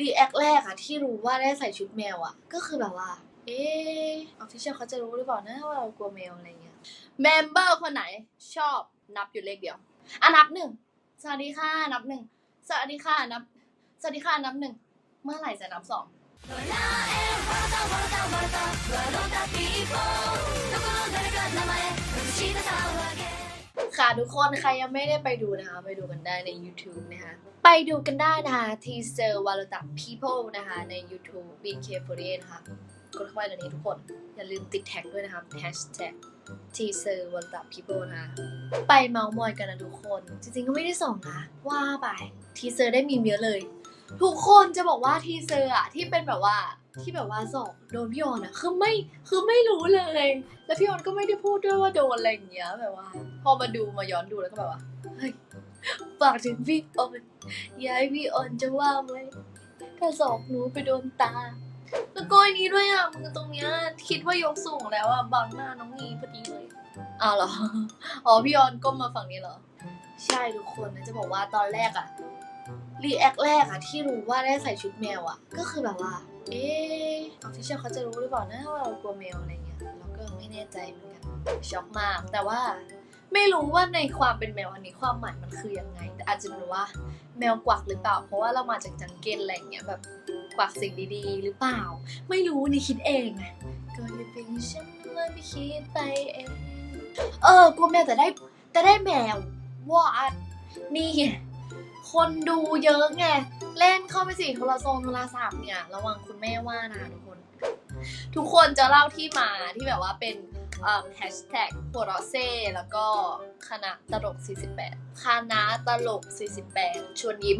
รีแอคแรกอะที่รู้ว่าได้ใส่ชุดแมวอะก็คือแบบว่า เออออฟฟิเชียลเขาจะรู้หรือเปล่านะว่าเรากลัวแมวอะไรเงี้ยเมมเบอร์คนไหนชอบนับอยู่เลขเดียวอะนับหนึ่งสวัสดีค่ะนับหนึ่งสวัสดีค่ะนับ สวัสดีค่ะนับหนึ่งเมื่อไหร่จะนับสอง ค่ะ ทุกคนใครยังไม่ได้ไปดูนะคะ ไปดูกันได้ใน YouTube นะคะ ไปดูกันได้นะคะ teaser w a l u t a people นะคะ ใน YouTube BK48 นะคะกดเข้าไปเดี๋ยวนี้ทุกคน อย่าลืมติดแท็กด้วยนะคะ hashtag teaser w a l u t a people นะคะไปเมาส์มอยกันนะทุกคน จริงๆก็ไม่ได้ส่งนะว่าไปทีเซอร์ได้มีเยอะเลย ทุกคนจะบอกว่าทีเซอร์อะที่เป็นแบบว่า ที่แบบว่าสองโดนพี่ออนอะคือไม่คือไม่รู้เลย แล้วพี่ออนก็ไม่ได้พูดด้วยว่าโดนอะไรอย่างเงี้ยแบบว่า พอมาดูมาย้อนดูแล้วก็แบบว่าเฮ้ยฝากถึงพี่ออนอยายพี่ออนจะว่าไหมถ้าสอบหนูไปโดนตา แล้วก็อันนี้ด้วยอะมือตรงเนี้ยคิดว่ายกสูงแล้วอะบังหน้าน้องนีพอดีเลยอ้าวเหรออ๋อพี่ออนก้มมาฝั่งนี้เหรอ ใช่ทุกคนนะจะบอกว่าตอนแรกอะรีแอคแรกอะที่รู้ว่าได้ใส่ชุดแมวอะก็คือแบบว่า เออออฟฟิเชียลเขาจะรู้หรือเปล่านะว่าเรากลัวแมวอะไรเงี้ยเราก็ไม่แน่ใจเหมือนกันช็อกมาก แต่ว่าไม่รู้ว่าในความเป็นแมวอันนี้ความหมายมันคือยังไง แต่อาจจะรู้ว่าแมวกวักหรือเปล่า เพราะว่าเรามาจากจังเก้นอะไรเงี้ยแบบกวักสิ่งดีๆ หรือเปล่า ไม่รู้นี่คิดเองไงก็อย่าเป็นฉันว่าไม่คิดไปเองเออกลัวแมวแต่ได้แต่ได้แมววอดนี่ คนดูเยอะไง เล่นเข้าไปสิโทรศัพท์โทรศัพท์เนี่ย ระวังคุณแม่ว่านะทุกคน ทุกคนจะเล่าที่มาที่แบบว่าเป็นแฮชแท็กหัวรเซ่แล้วก็คณะตลก 48 คณะตลก 48 ชวนยิ้ม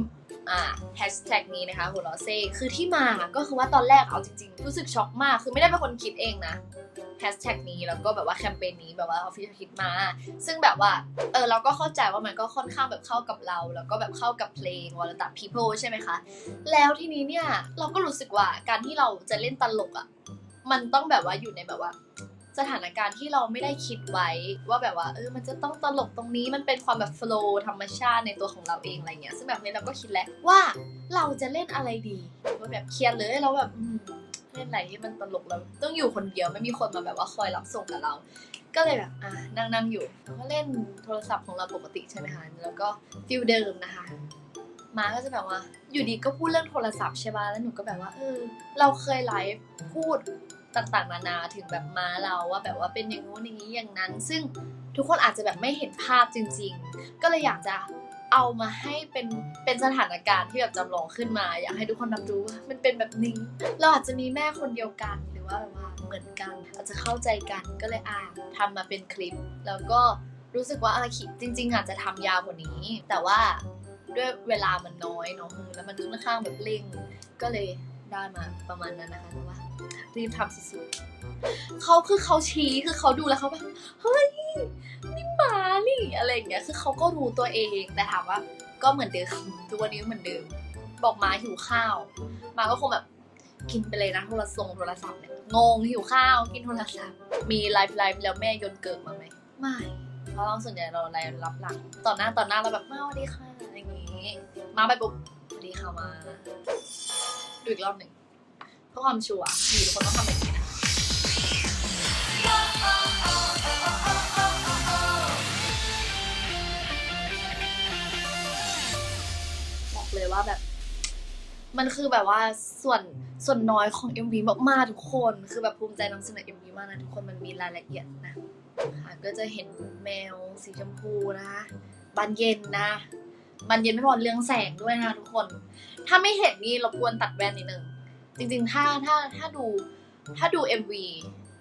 อ่าแฮชแท็กนี้นะคะหัวเราะเซ่คือที่มาก็คือว่าตอนแรกเอาจริงๆ รู้สึกช็อกมาก คือไม่ได้เป็นคนคิดเองนะ แฮชแท็กนี้แล้วก็แบบว่าแคมเปญนี้แบบว่าออฟฟิชคิดมา ซึ่งแบบว่าเออเราก็เข้าใจว่ามันก็ค่อนข้างแบบเข้ากับเรา แล้วก็แบบเข้ากับเพลงวอลตัด people ใช่ไหมคะ แล้วทีนี้เนี่ยเราก็รู้สึกว่าการที่เราจะเล่นตลกอะ่ะมันต้องแบบว่าอยู่ในแบบว่าสถานการณ์ที่เราไม่ได้คิดไว้ว่าแบบว่าเออมันจะต้องตลกตรงนี้มันเป็นความแบบโฟล์ธรรมชาติในตัวของเราเองอะไรเงี้ยซึ่งแบบนี้เราก็คิดแล้วว่าเราจะเล่นอะไรดีว่าแบบเครียดเลยเราแบบ ล่นอะไรที่มันตลกแล้วต้องอยู่คนเดียวไม่มีคนมาแบบว่าคอยรับส่งกับเรา ก็เลยแบบอะนั่งนั่งอยู่แล้วก็เล่นโทรศัพท์ของเราปกติใช่ไหมคะแล้วก็ฟิลเดิมนะคะมาก็จะแบบว่า อยู่ดีก็พูดเรื่องโทรศัพท์ใช่ป่ะแล้วหนูก็แบบว่าเออเราเคยไลฟ์พูดต่างๆนานาถึงแบบมาเราว่าแบบว่าเป็นอย่างงู้นอย่างนี้อย่างนั้น ซึ่งทุกคนอาจจะแบบไม่เห็นภาพจริง ๆ ก็เลยอยากจะ เอามาให้เป็นเป็นสถานการณ์ที่แบบจำลองขึ้นมา อยากให้ทุกคนรับรู้ว่ามันเป็นแบบนี้ เราอาจจะมีแม่คนเดียวกันหรือว่าแบบว่าเหมือนกัน อาจจะเข้าใจกันก็เลยอ่านทำมาเป็นคลิป แล้วก็รู้สึกว่าอาคิดจริง ๆ อาจจะทำยาวกว่านี้ แต่ว่าด้วยเวลามันน้อยเนาะแล้วมันค่อนข้างแบบเร่งก็เลยได้มาประมาณนั้นนะคะแต่ว่ารีบทำสุดๆเขาคือเขาชี้คือเขาดูแล้วเขาแบบเฮ้ยนี่ อะไรอย่างเงี้ยคือเขาก็รู้ตัวเองแต่ถามว่าก็เหมือนเดิมทุกวันนี้เหมือนเดิม บอกมาหิวข้าว มาก็คงแบบกินไปเลยนะโทรศัพท์โทรศัพท์เนี่ยงงหิวข้าวกินโทรศัพท์ มีไลฟ์ไลฟ์แล้วแม่ยนเกิดมาไหมไม่เพราะเราส่วนใหญ่เราไลฟ์รับหลังต่อหน้าต่อหน้าเราแบบมาสวัสดีค่ะอะไรอย่างงี้ มาไปปุ๊บสวัสดีค่ะมาดูอีกรอบหนึ่งเพื่อความชัวร์มีทุกคนต้องทำแบบนี้ เลยว่าแบบ มันคือแบบว่าส่วนส่วนน้อยของ MV มากๆทุกคน คือแบบภูมิใจนำเสนอ MV มากนะทุกคนมันมีรายละเอียดนะค่ะก็จะเห็นแมวสีชมพูนะคะบานเย็นนะมันเย็นไม่พอเรื่องแสงด้วยนะคะทุกคน ถ้าไม่เห็นนี่รบกวนตัดแว่นนิดนึงจริงๆ ถ้าถ้าถ้าดูถ้าดู MV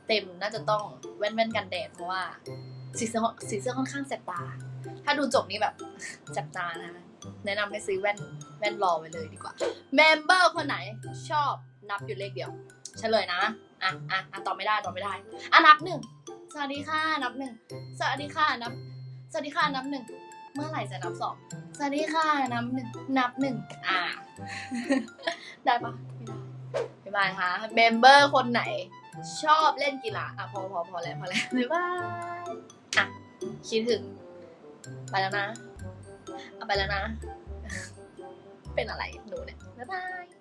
เต็มน่าจะต้องแว่นแว่นกันแดดเพราะว่าสีเสื้อสีเสื้อค่อนข้างแสบตา ถ้าดูจบนี่แบบแสบตานะคะ แนะนำให้ซื้อแว่นแว่นรอไว้เลยดีกว่าเมมเบอร์คนไหนชอบนับอยู่เลขเดียวเฉลยนะอะอะอะตอบไม่ได้ตอบไม่ได้อะนับหนึ่งสวัสดีค่ะนับหนึ่งสวัสดีค่ะนับ สวัสดีค่ะนับหนึ่งเมื่อไหร่จะนับสองสวัสดีค่ะนับหนึ่งนับหนึ่งอ่าได้ปะไม่ได้บ๊ายบายค่ะเมมเบอร์คนไหนชอบเล่นกีฬาอะพอพอพอแล้วพอแล้วบ๊ายบายอะคิดถึงไปแล้วนะ เอาไปแล้วนะ เป็นอะไรหนูเนี่ย บ๊ายบาย